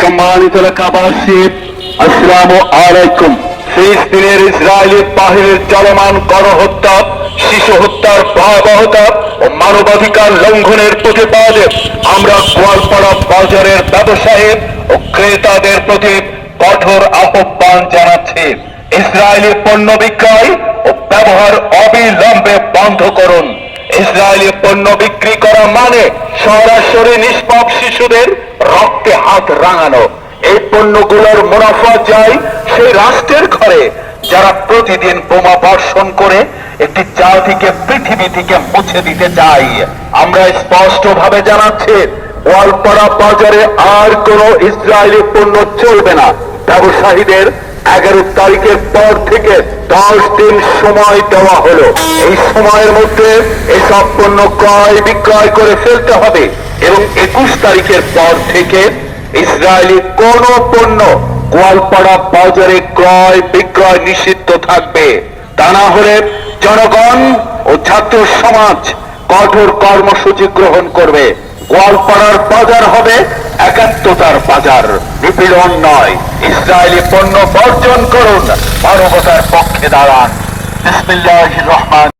সম্মানিত আসসালাম আলাইকুম। ফিলিস্তিনের ইসরায়েলি বাহিনীর চলমান গণহত্যা, শিশু হত্যার ভয়াবহতা ও মানবাধিকার লঙ্ঘনের প্রতিবাদে আমরা গোয়ালপাড়া বাজারের ব্যবসায়ী ও ক্রেতাদের প্রতি কঠোর আহ্বান জানাচ্ছি। ইসরায়েলি পণ্য বিক্রয় ও ব্যবহার অবিলম্বে বন্ধ করুন। ইসরায়েলি পণ্য বিক্রি করা মানে সরাসরি নিষ্পাপ শিশুদের রক্তে হাত রাঙানো। এই পণ্যগুলোর মুনাফা যায় সেই রাষ্ট্রের ঘরে, যারা প্রতিদিন বোমা বর্ষণ করে একটি জাতিকে পৃথিবী থেকে মুছে দিতে চাই আমরা স্পষ্ট ভাবে জানাচ্ছি ওয়ালপাড়া বাজারে আর কোন ইসরায়েলি পণ্য চলবে না। ব্যবসায়ীদের এগারো তারিখের পর থেকে দশ দিন সময় দেওয়া হলো। এই সময়ের মধ্যে এসব পণ্য ক্রয় বিক্রয় করে ফেলতে হবে এবং একুশ তারিখের পর থেকে ইসরায়েলি কোন পণ্য গোয়ালপাড়া বাজারে ক্রয় বিক্রয় নিষিদ্ধ থাকবে। তা না হলে জনগণ ও ছাত্র সমাজ কঠোর কর্মসূচি গ্রহণ করবে। গোয়ালপাড়ার বাজার হবে একাত্মতার বাজার, নিপীড়ন নয়। ইসরায়েলি পণ্য বর্জন করুন, মানবতার পক্ষে দাঁড়ান। রহমান